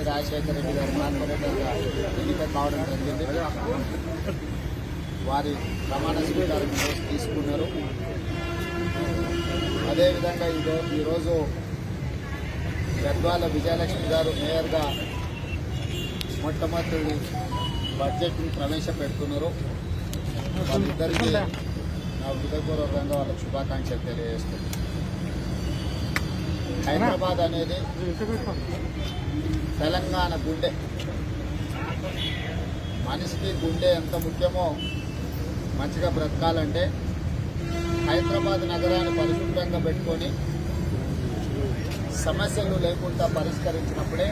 ముఖ్యమంత్రి రాజశేఖర రెడ్డి గారు కార్పొరేటర్గా ఎన్నిక కావడం జరిగింది. వారి ప్రమాణ స్వీకారం తీసుకున్నారు. అదేవిధంగా ఈరో ఈరోజు గద్వాల విజయలక్ష్మి గారు మేయర్గా మొట్టమొదటి బడ్జెట్ను ప్రవేశపెడుతున్నారు. వాళ్ళిద్దరికీ నా హృదయపూర్వకంగా వాళ్ళ శుభాకాంక్షలు తెలియజేస్తున్నాను. హైదరాబాద్ అనేది తెలంగాణ గుండె. మనిషికి గుండె ఎంత ముఖ్యమో మంచిగా బ్రతకాలంటే హైదరాబాద్ నగరాన్ని పరిశుభ్రంగా పెట్టుకొని సమస్యలు లేకుండా పరిష్కరించినప్పుడే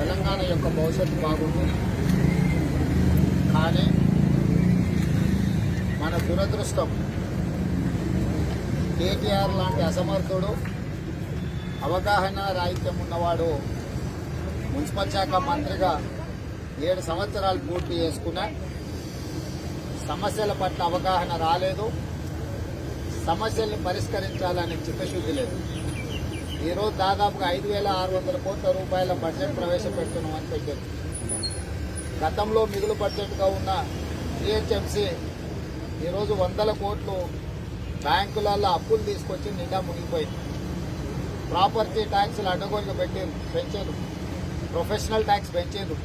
తెలంగాణ యొక్క భవిష్యత్తు బాగుంటుంది. కానీ మన దురదృష్టం కేటీఆర్ లాంటి అసమర్థుడు అవగాహన రాహిత్యం ఉన్నవాడు మున్సిపల్ శాఖ మంత్రిగా ఏడు సంవత్సరాలు పూర్తి చేసుకున్నా సమస్యల పట్ల అవగాహన రాలేదు. సమస్యల్ని పరిష్కరించాలని చిత్తశుద్ధి లేదు. ఈరోజు దాదాపుగా ఐదు వేల ఆరు వందల కోట్ల రూపాయల బడ్జెట్ ప్రవేశపెడుతున్నామని పెట్టారు. గతంలో మిగులు బడ్జెట్గా ఉన్న జిహెచ్ఎంసీ ఈరోజు వందల కోట్లు బ్యాంకులలో అప్పులు తీసుకొచ్చి నిండా మునిగిపోయింది. ప్రాపర్టీ ట్యాక్స్లు అడ్డగోలుగా పెట్టారు పెంచారు. ప్రొఫెషనల్ ట్యాక్స్ పెంచారు.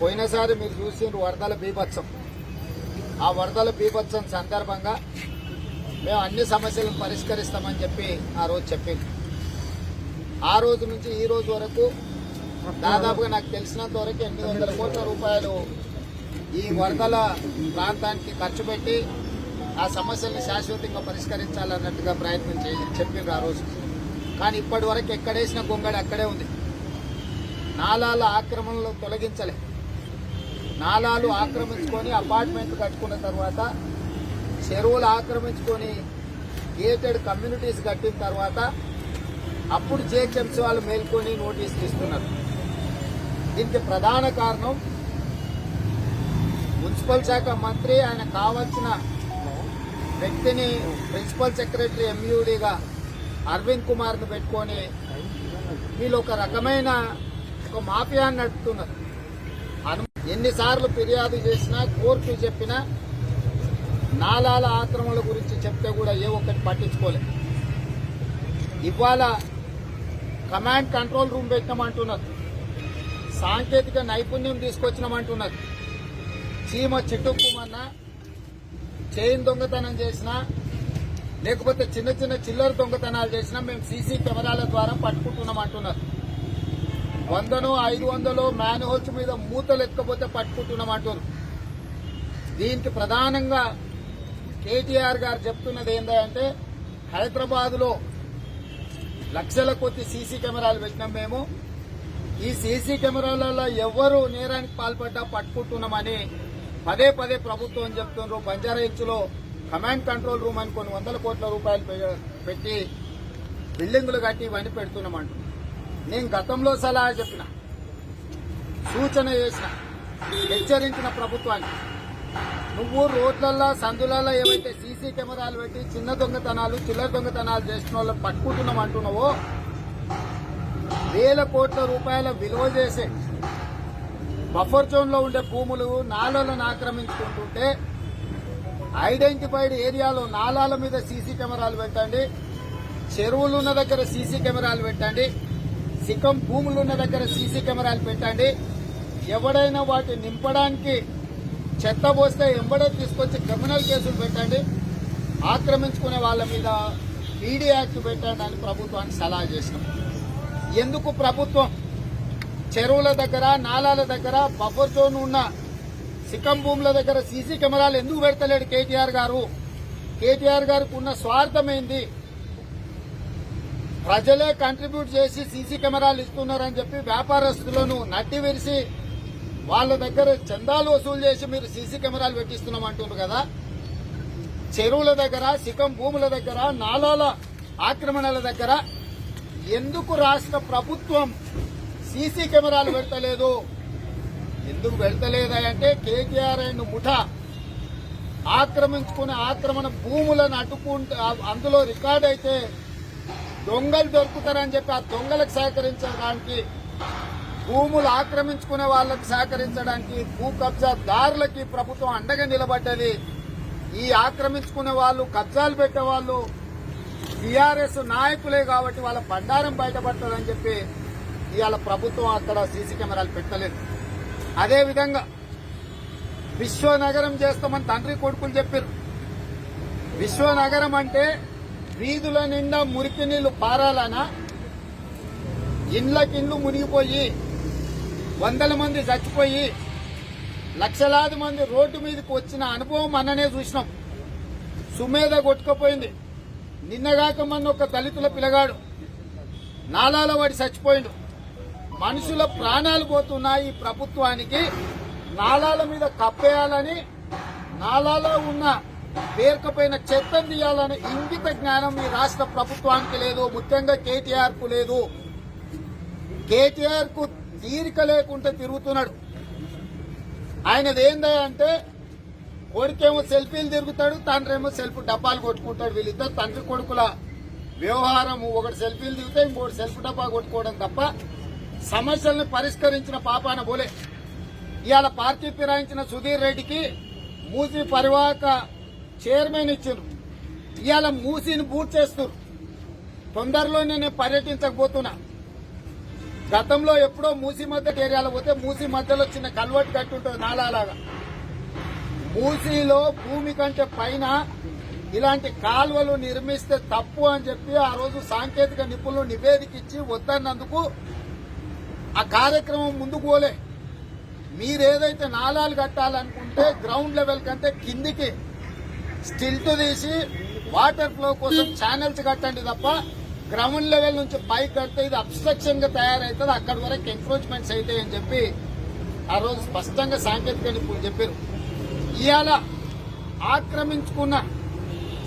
పోయినసారి మీరు చూసిండ్రు వరదల బీభత్సం. ఆ వరదల బీభత్సం సందర్భంగా మేము అన్ని సమస్యలను పరిష్కరిస్తామని చెప్పి ఆ రోజు చెప్పింది ఆ రోజు నుంచి ఈ రోజు వరకు దాదాపుగా నాకు తెలిసినంత వరకు ఎనిమిది వందల కోట్ల రూపాయలు ఈ వరదల ప్రాంతానికి ఖర్చు పెట్టి ఆ సమస్యల్ని శాశ్వతంగా పరిష్కరించాలన్నట్టుగా ప్రయత్నం చేసి చెప్పిండ్రు ఆ రోజు. కానీ ఇప్పటి వరకు ఎక్కడేసిన గొంగడి అక్కడే ఉంది. నాలాల ఆక్రమణలు తొలగించలే. నాలాలు ఆక్రమించుకొని అపార్ట్మెంట్ కట్టుకున్న తర్వాత చెరువులు ఆక్రమించుకొని గేటెడ్ కమ్యూనిటీస్ కట్టిన తర్వాత అప్పుడు జేహెచ్ఎంసీ వాళ్ళు మేల్కొని నోటీసులు ఇస్తున్నారు దీనికి ప్రధాన కారణం మున్సిపల్ శాఖ మంత్రి ఆయన కావాల్సిన వ్యక్తిని ప్రిన్సిపల్ సెక్రటరీ ఎంయూడిగా అరవింద్ కుమార్ను పెట్టుకొని వీళ్ళు ఒక రకమైన ఒక మాఫియాన్ని నడుపుతున్నారు. అను ఎన్నిసార్లు ఫిర్యాదు చేసినా కోర్టు చెప్పినా నాలాల ఆక్రమణల గురించి చెప్తే కూడా ఏ ఒక్కటి పట్టించుకోలేదు ఇవాళ కమాండ్ కంట్రోల్ రూమ్ పెట్టినామంటున్నారు. సాంకేతిక నైపుణ్యం తీసుకొచ్చినామంటున్నారు. చీమ చిట్టుకుమన్నా చైన్ దొంగతనం చేసినా లేకపోతే చిన్న చిన్న చిల్లర దొంగతనాలు చేసినా మేము సీసీ కెమెరాల ద్వారా పట్టుకుంటున్నాం అంటున్నారు. వందనో ఐదు వందలో మ్యాన్హోల్స్ మీద మూతలు ఎక్కకపోతే పట్టుకుంటున్నాం అంటున్నారు. దీనికి ప్రధానంగా కేటీఆర్ గారు చెప్తున్నది ఏంటంటే హైదరాబాద్లో లక్షల కొద్ది సీసీ కెమెరాలు పెట్టినాం మేము. ఈ సీసీ కెమెరాలలో ఎవరు నేరానికి పాల్పడ్డా పట్టుకుంటున్నామని పదే పదే ప్రభుత్వం చెప్తున్నారు బంజారా కమాండ్ కంట్రోల్ రూమ్ అని కొన్ని వందల కోట్ల రూపాయలు పె- పెట్టి బిల్డింగులు కట్టి ఇవన్నీ పెడుతున్నామంట. నేను గతంలో సలహా చెప్పిన సూచన చేసిన హెచ్చరించిన ప్రభుత్వాన్ని నువ్వు రోడ్లల్లో సందులలో ఏవైతే సీసీ కెమెరాలు పెట్టి చిన్న దొంగతనాలు చిల్లర దొంగతనాలు చేసిన వాళ్ళని పట్టుకుంటున్నాం అంటున్నావో వేల కోట్ల రూపాయల విలువ చేసే బఫర్ జోన్లో ఉండే భూములు నాలాలను ఆక్రమించుకుంటుంటే ఐడెంటిఫైడ్ ఏరియాలో నాలాల మీద సీసీ కెమెరాలు పెట్టండి. చెరువులు ఉన్న దగ్గర సీసీ కెమెరాలు పెట్టండి. సికం భూములు ఉన్న దగ్గర సీసీ కెమెరాలు పెట్టండి. ఎవడైనా వాటి నింపడానికి చెత్త పోస్తే ఎంబడే తీసుకొచ్చి క్రిమినల్ కేసులు పెట్టండి. ఆక్రమించుకునే వాళ్ళ మీద ఈడీ యాక్ట్ పెట్టండి అని ప్రభుత్వానికి సలహా చేసినాం. ఎందుకు ప్రభుత్వం చెరువుల దగ్గర నాలాల దగ్గర బఫర్ జోన్ ఉన్న సిక్కం భూముల దగ్గర సీసీ కెమెరాలు ఎందుకు పెడతలేడు కేటీఆర్ గారు? కేటీఆర్ గారికి ఉన్న స్వార్థమైంది ప్రజలే కంట్రిబ్యూట్ చేసి సీసీ కెమెరాలు ఇస్తున్నారని చెప్పి వ్యాపారస్తులను నట్టి విరిసి వాళ్ళ దగ్గర చందాలు వసూలు చేసి మీరు సీసీ కెమెరాలు పెట్టిస్తున్నాం అంటున్నారు కదా. చెరువుల దగ్గర సికం భూముల దగ్గర నాలాల ఆక్రమణల దగ్గర ఎందుకు రాష్ట్ర ప్రభుత్వం సీసీ కెమెరాలు పెడతలేదు. ఎందుకు పెడతలేదా అంటే కేటీఆర్ అండ్ ముఠా ఆక్రమించుకునే ఆక్రమణ భూములను అడ్డుకుంటే అందులో రికార్డ్ అయితే దొంగలు దొరుకుతారని చెప్పి ఆ దొంగలకు సహకరించడానికి భూములు ఆక్రమించుకునే వాళ్ళకి సహకరించడానికి భూ కబ్జాదారులకి ప్రభుత్వం అండగా నిలబడ్డది. ఈ ఆక్రమించుకునే వాళ్ళు కబ్జాలు పెట్టే వాళ్ళు టీఆర్ఎస్ నాయకులే కాబట్టి వాళ్ళ బండారం బయటపడతారని చెప్పి ఇవాళ ప్రభుత్వం అక్కడ సీసీ కెమెరాలు పెట్టలేదు. అదే విధంగా విశ్వనగరం చేస్తామని తండ్రి కొడుకులు చెప్పారు. విశ్వనగరం అంటే వీధుల నిండా మురికి నీళ్ళు పారాలనా? ఇండ్లకిండ్లు మునిగిపోయి వందల మంది చచ్చిపోయి లక్షలాది మంది రోడ్డు మీదకి వచ్చిన అనుభవం అన్ననే చూసినాం. సుమేధ కొట్టుకుపోయింది. నిన్నగాక మొన్న ఒక దళితుల పిల్లగాడు నాలాల వాడి చచ్చిపోయిండు. మనుషుల ప్రాణాలు పోతున్నాయి ఈ ప్రభుత్వానికి. నాళాల మీద కప్పేయాలని నాళాలో ఉన్న పేర్కపోయిన చెత్తం తీయాలని ఇంగిత జ్ఞానం ఈ రాష్ట్ర ప్రభుత్వానికి లేదు. ముఖ్యంగా కేటీఆర్కు లేదు. కేటీఆర్కు తీరిక లేకుండా తిరుగుతున్నాడు. ఆయనది ఏందా అంటే కొడుకేమో సెల్ఫీలు తిరుగుతాడు తండ్రేమో సెల్ఫ్ డబ్బాలు కొట్టుకుంటాడు. వీళ్ళిద్దరు తండ్రి కొడుకుల వ్యవహారం ఒకటి సెల్ఫీలు దిగితే ఇంకోటి సెల్ఫ్ డబ్బా కొట్టుకోవడం తప్ప సమస్యలను పరిష్కరించిన పాపాన బోలే. ఇవాళ పార్టీ ఫిరాయించిన సుధీర్ రెడ్డికి మూసీ పరివాహక చైర్మన్ ఇచ్చారు ఇవాళ మూసీని బూట్ చేస్తున్నారు తొందరలోనే నేను పర్యటించకపోతున్నా. గతంలో ఎప్పుడో మూసీ మధ్య ఏరియాలో పోతే మూసీ మధ్యలో చిన్న కల్వర్ట్ కట్టి ఉంటుంది నాలాలాగా. మూసీలో భూమి కంటే పైన ఇలాంటి కాలువలు నిర్మిస్తే తప్పు అని చెప్పి ఆ రోజు సాంకేతిక నిపుణులు నివేదిక ఇచ్చి వద్దన్నందుకు ఆ కార్యక్రమం ముందుకు పోలే. మీరేదైతే నాళాలు కట్టాలనుకుంటే గ్రౌండ్ లెవెల్ కంటే కిందికి స్టిల్ట్ తీసి వాటర్ ఫ్లో కోసం ఛానల్స్ కట్టండి తప్ప గ్రౌండ్ లెవెల్ నుంచి పైకి కడితే ఇది అబ్స్ట్రక్షన్గా తయారవుతుంది అక్కడి వరకు ఎంక్రోచ్మెంట్స్ అవుతాయి అని చెప్పి ఆ రోజు స్పష్టంగా సాంకేతిక నిపుణులు చెప్పారు. ఇవాళ ఆక్రమించుకున్న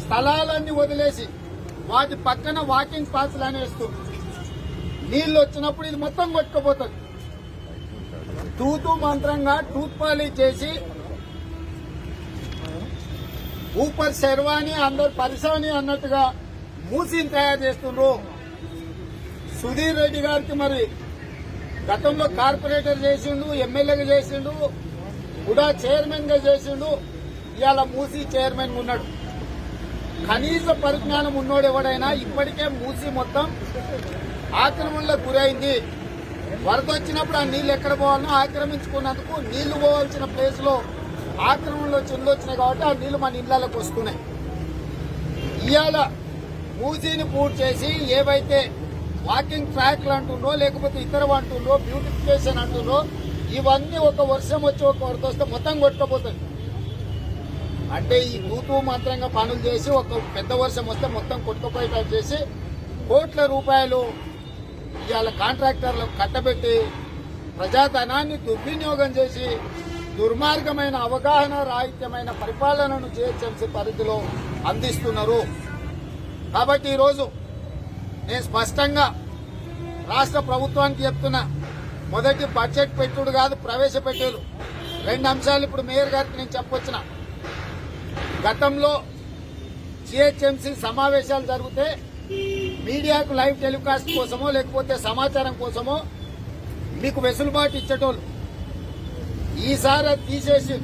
స్థలాలన్నీ వదిలేసి వాటి పక్కన వాకింగ్ పాత్రలు అనేస్తున్నారు నీళ్ళు వచ్చినప్పుడు ఇది మొత్తం కొట్టుకుపోతుంది. తూతు మంత్రంగా టూత్ పాలీ చేసి ఊపర్ శర్వాణి అందరు పరిశాని అన్నట్టుగా మూసిని తయారు చేస్తుండ్రు. సుధీర్ రెడ్డి గారికి మరి గతంలో కార్పొరేటర్ చేసిండు ఎమ్మెల్యేగా చేసిండు కూడా చైర్మన్గా చేసిండు. ఇవాళ మూసీ చైర్మన్ ఉన్నాడు. కనీస పరిజ్ఞానం ఉన్నోడు ఎవడైనా ఇప్పటికే మూసీ మొత్తం ఆక్రమణలో గురైంది. వరద వచ్చినప్పుడు ఆ నీళ్ళు ఎక్కడ పోవాలనో ఆక్రమించుకున్నందుకు నీళ్ళు పోవాల్సిన ప్లేస్లో ఆక్రమణలో చెల్లు వచ్చినాయి కాబట్టి ఆ నీళ్ళు మన ఇళ్ళలోకి వస్తున్నాయి. ఇవాళ పూజీని పూర్తి చేసి ఏవైతే వాకింగ్ ట్రాక్లు అంటుండో లేకపోతే ఇతర అంటుండో బ్యూటిఫికేషన్ అంటుండో ఇవన్నీ ఒక వర్షం వచ్చి ఒక వరద వస్తే మొత్తం కొట్టుకోపోతుంది అంటే ఈ తూతూ మంత్రంగా పనులు చేసి ఒక పెద్ద వర్షం వస్తే మొత్తం కొట్టుకుపోయేటట్టు చేసి కోట్ల రూపాయలు ఇవాళ కాంట్రాక్టర్లకు కట్టబెట్టి ప్రజాధనాన్ని దుర్వినియోగం చేసి దుర్మార్గమైన అవగాహన రాహిత్యమైన పరిపాలనను జిహెచ్ఎంసీ పరిధిలో అందిస్తున్నారు. కాబట్టి ఈరోజు నేను స్పష్టంగా రాష్ట్ర ప్రభుత్వానికి చెప్తున్నా మొదటి బడ్జెట్ పెట్టుడు కాదు ప్రవేశపెట్టేరు రెండు అంశాలు ఇప్పుడు మేయర్ గారికి నేను చెప్పొచ్చిన. గతంలో జిహెచ్ఎంసీ సమావేశాలు జరిగితే మీడియాకు లైవ్ టెలికాస్ట్ కోసమో లేకపోతే సమాచారం కోసమో మీకు వెసులుబాటు ఇచ్చేటోళ్ళు. ఈసారి అది తీసేసి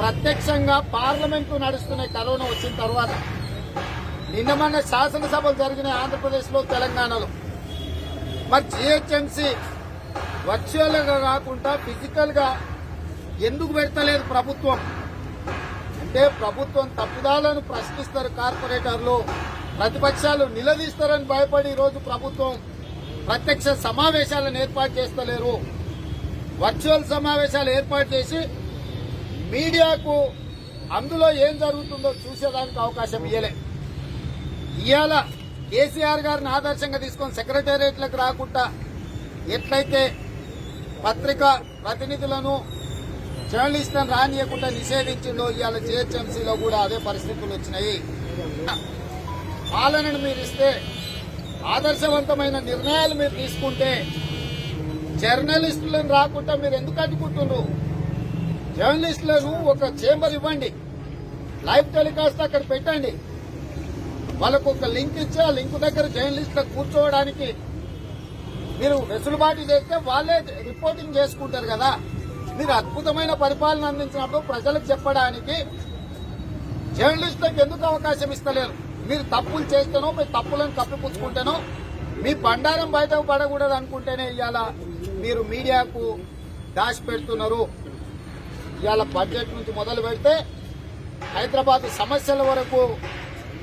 ప్రత్యక్షంగా పార్లమెంటు నడుస్తున్నాయి కరోనా వచ్చిన తర్వాత నిన్న మొన్న శాసనసభలు జరిగినాయి ఆంధ్రప్రదేశ్లో తెలంగాణలో. మరి జిహెచ్ఎంసీ వర్చువల్గా కాకుండా ఫిజికల్గా ఎందుకు పెడతలేదు ప్రభుత్వం? అంటే ప్రభుత్వం తప్పుదాలను ప్రశ్నిస్తారు కార్పొరేటర్లు. ప్రతిపక్షాలు నిలదీస్తారని భయపడి ఈరోజు ప్రభుత్వం ప్రత్యక్ష సమావేశాలను ఏర్పాటు చేస్తలేరు. వర్చువల్ సమావేశాలు ఏర్పాటు చేసి మీడియాకు అందులో ఏం జరుగుతుందో చూసేదానికి అవకాశం ఇయ్యలే. ఇవాళ కేసీఆర్ గారిని ఆదర్శంగా తీసుకొని సెక్రటేరియట్లకు రాకుండా ఎట్లయితే పత్రికా ప్రతినిధులను జర్నలిస్టులను రానియకుండా నిషేధించిందో ఇవాళ జిహెచ్ఎంసీలో కూడా అదే పరిస్థితులు వచ్చినాయి. పాలనను మీరు ఇస్తే ఆదర్శవంతమైన నిర్ణయాలు మీరు తీసుకుంటే జర్నలిస్టులను రాకుండా మీరు ఎందుకు అడ్డుకుంటున్నారు? జర్నలిస్టులను ఒక చేంబర్ ఇవ్వండి. లైవ్ టెలికాస్ట్ అక్కడ పెట్టండి. వాళ్ళకు ఒక లింక్ ఇచ్చి ఆ లింక్ దగ్గర జర్నలిస్టులకు కూర్చోవడానికి మీరు వెసులుబాటు చేస్తే వాళ్ళే రిపోర్టింగ్ చేసుకుంటారు కదా. మీరు అద్భుతమైన పరిపాలన అందించినప్పుడు ప్రజలకు చెప్పడానికి జర్నలిస్టులకు ఎందుకు అవకాశం ఇస్తలేరు? మీరు తప్పులు చేస్తేనో మీ తప్పులను కప్పిపుచ్చుకుంటేనో మీ బండారం బయట పడకూడదు అనుకుంటేనే ఇవాళ మీరు మీడియాకు దాచి పెడుతున్నారు. ఇవాళ బడ్జెట్ నుంచి మొదలు పెడితే హైదరాబాద్ సమస్యల వరకు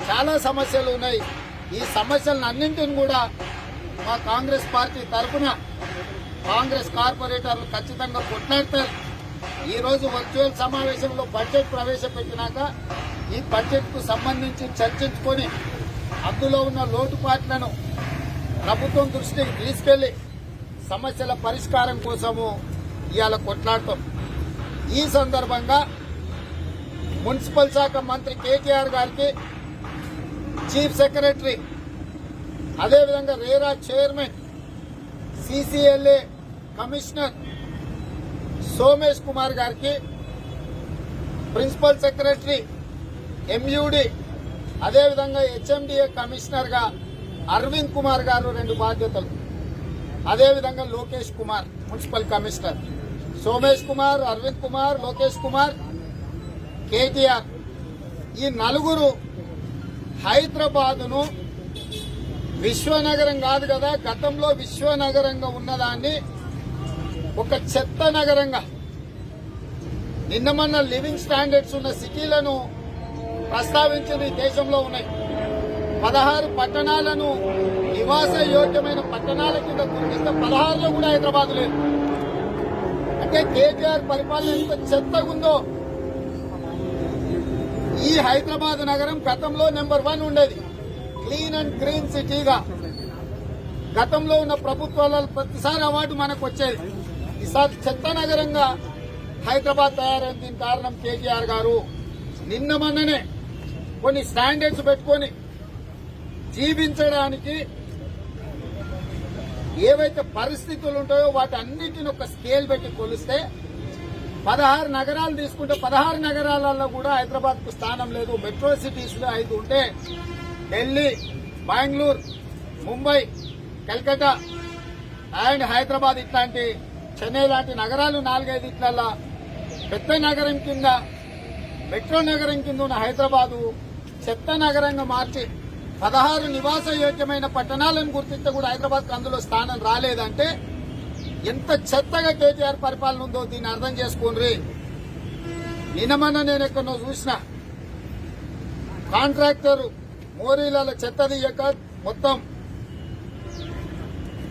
చాలా సమస్యలు ఉన్నాయి. ఈ సమస్యలను అన్నింటిని కూడా మా కాంగ్రెస్ పార్టీ తరఫున కాంగ్రెస్ కార్పొరేటర్లు ఖచ్చితంగా కొట్లాడతారు. ఈరోజు వర్చువల్ సమావేశంలో బడ్జెట్ ప్రవేశపెట్టినాక ఈ బడ్జెట్కు సంబంధించి చర్చించుకొని అందులో ఉన్న లోటుపాట్లను ప్రభుత్వం దృష్టికి తీసుకెళ్ళి సమస్యల పరిష్కారం కోసము ఇవాళ కొట్లాడతాం. ఈ సందర్భంగా మున్సిపల్ శాఖ మంత్రి కేటీఆర్ గారికి చీఫ్ సెక్రటరీ అదేవిధంగా RERA chairman CCLA commissioner Somesh Kumar గారికి ప్రిన్సిపల్ సెక్రటరీ ఎంయూడి అదేవిధంగా హెచ్ఎండిఏ కమిషనర్గా అరవింద్ కుమార్ గారు రెండు బాధ్యతలు. అదేవిధంగా Lokesh Kumar municipal commissioner. Somesh Kumar Arvind Kumar Lokesh Kumar KTR. ఈ నలుగురు హైదరాబాదును విశ్వనగరం కాదు కదా గతంలో విశ్వనగరంగా ఉన్నదాన్ని ఒక చెత్త నగరంగా నిన్న మొన్న లివింగ్ స్టాండర్డ్స్ ఉన్న సిటీలను ప్రస్తావించింది దేశంలో ఉన్నాయి. పదహారు పట్టణాలను నివాస యోగ్యమైన పట్టణాల కింద గుర్తిస్తే పదహారులో కూడా హైదరాబాద్ లేదు. అంటే కేటీఆర్ పరిపాలన ఎంత చెత్తగుందో. ఈ హైదరాబాద్ నగరం గతంలో నెంబర్ వన్ ఉండేది. క్లీన్ అండ్ గ్రీన్ సిటీగా. గతంలో ఉన్న ప్రభుత్వాల ప్రతిసారి అవార్డు మనకు వచ్చేది. ఈసారి చెత్త నగరంగా హైదరాబాద్ తయారైంది. దీని కారణం కేటీఆర్ గారు. నిన్న మొన్ననే కొన్ని స్టాండర్డ్స్ పెట్టుకొని జీవించడానికి ఏవైతే పరిస్థితులు ఉంటాయో వాటి అన్నిటిని ఒక స్కేల్ పెట్టి కొలిస్తే పదహారు నగరాలు తీసుకుంటే పదహారు నగరాలలో కూడా హైదరాబాద్కు స్థానం లేదు. మెట్రో సిటీస్లో ఐదు ఉంటే ఢిల్లీ బెంగళూరు ముంబై కల్కటా అండ్ హైదరాబాద్ ఇట్లాంటి చెన్నై లాంటి నగరాలు నాలుగైదు ఇట్లల్లా పెద్ద నగరం కింద మెట్రో నగరం కింద ఉన్న హైదరాబాదు చెత్త నగరంగా మార్చి పదహారు నివాస యోగ్యమైన పట్టణాలను గుర్తిస్తే కూడా హైదరాబాద్ అందులో స్థానం రాలేదంటే ఎంత చెత్తగా కేటీఆర్ పరిపాలన ఉందో దీన్ని అర్థం చేసుకోండి. నినమన్న నేను ఎక్కడో చూసిన కాంట్రాక్టర్ మోరీల చెత్త తీయక మొత్తం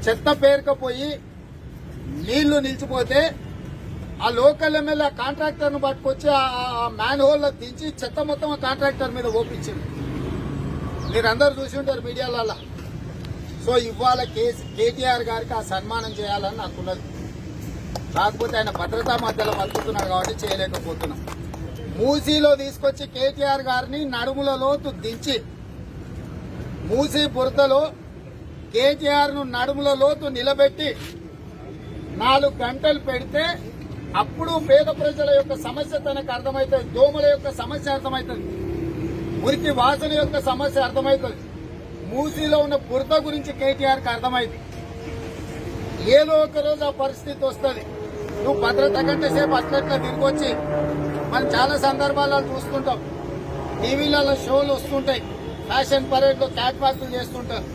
చెత్త పేరుకపోయి నీళ్ళు నిలిచిపోతే ఆ లోకల్ ఎమ్మెల్యే కాంట్రాక్టర్ను పట్టుకొచ్చి ఆ మ్యాన్ హోల్లో దించి చెత్త మొత్తం ఆ కాంట్రాక్టర్ మీద ఓపించింది మీరందరూ చూసి ఉంటారు మీడియాలలో సో ఇవాళ కేటీఆర్ గారికి ఆ సన్మానం చేయాలని నాకున్నది కాకపోతే ఆయన భద్రతా మధ్యలో బతుకుతున్నాడు కాబట్టి చేయలేకపోతున్నాం. మూసీలో తీసుకొచ్చి కేటీఆర్ గారిని నడుముల లోతు దించి మూసీ బురదలో కేటీఆర్ను నడుముల లోతు నిలబెట్టి నాలుగు గంటలు పెడితే అప్పుడు పేద ప్రజల యొక్క సమస్య తనకు అర్థమవుతుంది దోమల యొక్క సమస్య అర్థమవుతుంది మురికి వాసన యొక్క సమస్య అర్థమవుతుంది మూసీలో ఉన్న బురద గురించి కేటీఆర్కి అర్థమైంది. ఏదో ఒక రోజు ఆ పరిస్థితి వస్తుంది. నువ్వు భద్రత కంటే సేపు అట్లట్లా తిరిగొచ్చి మనం చాలా సందర్భాల్లో చూస్తుంటాం. టీవీలలో షోలు వస్తుంటాయి. ఫ్యాషన్ పరేడ్లో క్యాట్ వాకులు చేస్తుంటారు.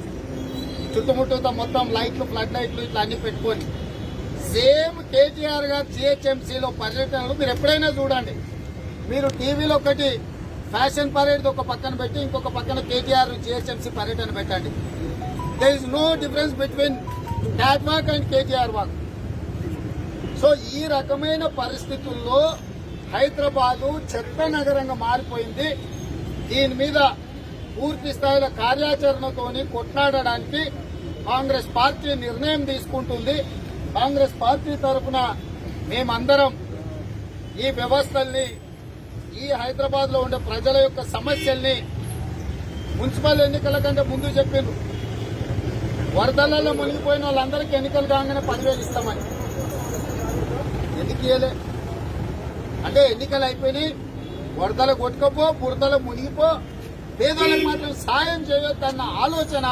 చుట్టుముట్టుతో మొత్తం లైట్లు ఫ్లడ్ లైట్లు ఇట్లా అన్ని పెట్టుకొని. సేమ్ కేటీఆర్ గారు జిహెచ్ఎంసీలో పర్యటనలు మీరు ఎప్పుడైనా చూడండి. మీరు టీవీలో ఒకటి ఫ్యాషన్ పరేడ్ ఒక పక్కన పెట్టి ఇంకొక పక్కన కేటీఆర్ జిహెచ్ఎంసీ పర్యటన పెట్టండి. There is no difference between cat walk and KTR walk so ఈ రకమైన పరిస్థితుల్లో హైదరాబాదు చెత్త నగరంగా మారిపోయింది. దీని మీద పూర్తి స్థాయిలో కార్యాచరణతోని కొట్లాడడానికి కాంగ్రెస్ పార్టీ నిర్ణయం తీసుకుంటుంది. కాంగ్రెస్ పార్టీ తరఫున మేమందరం ఈ వ్యవస్థల్ని ఈ హైదరాబాద్లో ఉండే ప్రజల యొక్క సమస్యల్ని మున్సిపల్ ఎన్నికల కంటే ముందు చెప్పిండ్రు. వరదలలో మునిగిపోయిన వాళ్ళందరికీ ఎన్నికలు కాగానే పదివేలు ఇస్తామని. ఎందుకు ఇయ్యలే? అంటే ఎన్నికలు అయిపోయినాయి వరదలు కొట్టుకపో బురదలు మునిగిపో పేదోళ్ళకి మాత్రం సాయం చేయొద్దన్న ఆలోచన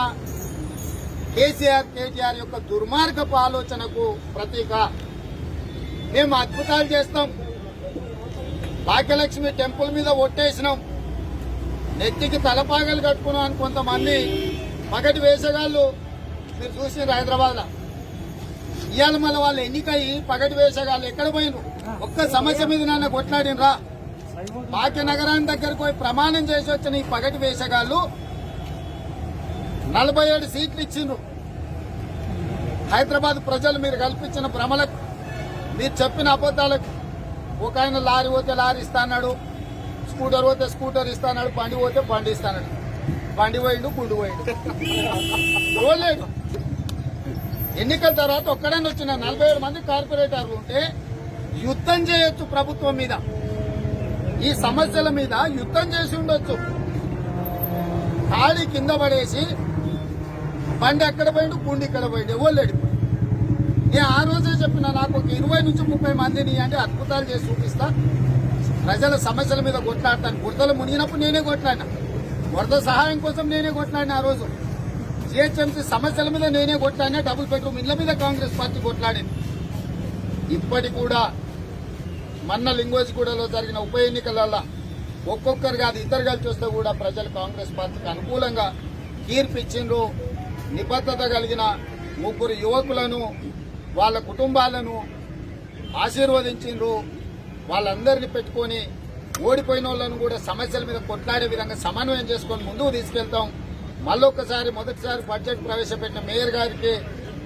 కేసీఆర్ కేటీఆర్ యొక్క దుర్మార్గపు ఆలోచనకు ప్రతీక. మేము అద్భుతాలు చేస్తాం. భాగ్యలక్ష్మి టెంపుల్ మీద ఒట్టేసినాం. నెత్తికి తలపాగలు కట్టుకున్నాం అని కొంతమంది పగటి వేసగాళ్ళు మీరు చూసిన హైదరాబాద్లో ఇవాళ మళ్ళీ వాళ్ళు ఎన్నికయ్యి పగటి వేసగాళ్ళు ఎక్కడ పోయినరు ఒక్క సమస్య మీద నాన్న కొట్లాడినరా భాగ్యనగరాన్ని దగ్గరకు పోయి ప్రమాణం చేసి వచ్చిన ఈ పగటి వేసగాళ్ళు నలభై ఏడు సీట్లు ఇచ్చిండ్రు. హైదరాబాద్ ప్రజలు మీరు కల్పించిన భ్రమలకు మీరు చెప్పిన అబద్ధాలకు ఒక ఆయన లారీ పోతే లారీ ఇస్తాడు స్కూటర్ పోతే స్కూటర్ ఇస్తాడు బండి పోతే బండి ఇస్తాడు బండి పోయిండు గుండు పోయిండు. ఎన్నికల తర్వాత ఒక్కడైనా వచ్చిన నలభై ఏడు మంది కార్పొరేటర్లు ఉంటే యుద్ధం చేయొచ్చు ప్రభుత్వం మీద. ఈ సమస్యల మీద యుద్ధం చేసి ఉండొచ్చు. ఖాళీ కింద పడేసి బండి ఎక్కడ పోయిండు? పుండి ఇక్కడ పోయిండు. ఎవరు నేను ఆ రోజే చెప్పిన నాకు ఒక ఇరవై నుంచి ముప్పై మందిని అంటే అద్భుతాలు చేసి చూపిస్తా. ప్రజల సమస్యల మీద కొట్లాడతాను. బురదలు మునిగినప్పుడు నేనే కొట్లాడినా. వరద సహాయం కోసం నేనే కొట్లాడిన ఆ రోజు. జిహెచ్ఎంసీ సమస్యల మీద నేనే కొట్లాడినా. డబుల్ బెడ్రూమ్ ఇళ్ళ మీద కాంగ్రెస్ పార్టీ కొట్లాడింది. ఇప్పటి కూడా మన్న లింగోజిగూడలో జరిగిన ఉప ఎన్నికలలో ఒక్కొక్కరు కాదు ఇద్దరు కలిసి వస్తే కూడా ప్రజలు కాంగ్రెస్ పార్టీకి అనుకూలంగా తీర్పు ఇచ్చిండ్రు. నిబద్ధత కలిగిన ముగ్గురు యువకులను వాళ్ళ కుటుంబాలను ఆశీర్వదించిండ్రు. వాళ్ళందరినీ పెట్టుకొని ఓడిపోయిన వాళ్ళను కూడా సమస్యల మీద కొట్లాడే విధంగా సమన్వయం చేసుకొని ముందుకు తీసుకెళ్తాం. మళ్ళొక్కసారి మొదటిసారి బడ్జెట్ ప్రవేశపెట్టిన మేయర్ గారికి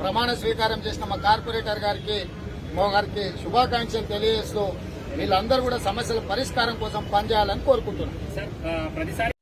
ప్రమాణ స్వీకారం చేసిన మా కార్పొరేటర్ గారికి మా గారికి శుభాకాంక్షలు తెలియజేస్తూ వీళ్ళందరూ కూడా సమస్యల పరిష్కారం కోసం పనిచేయాలని కోరుకుంటున్నాం.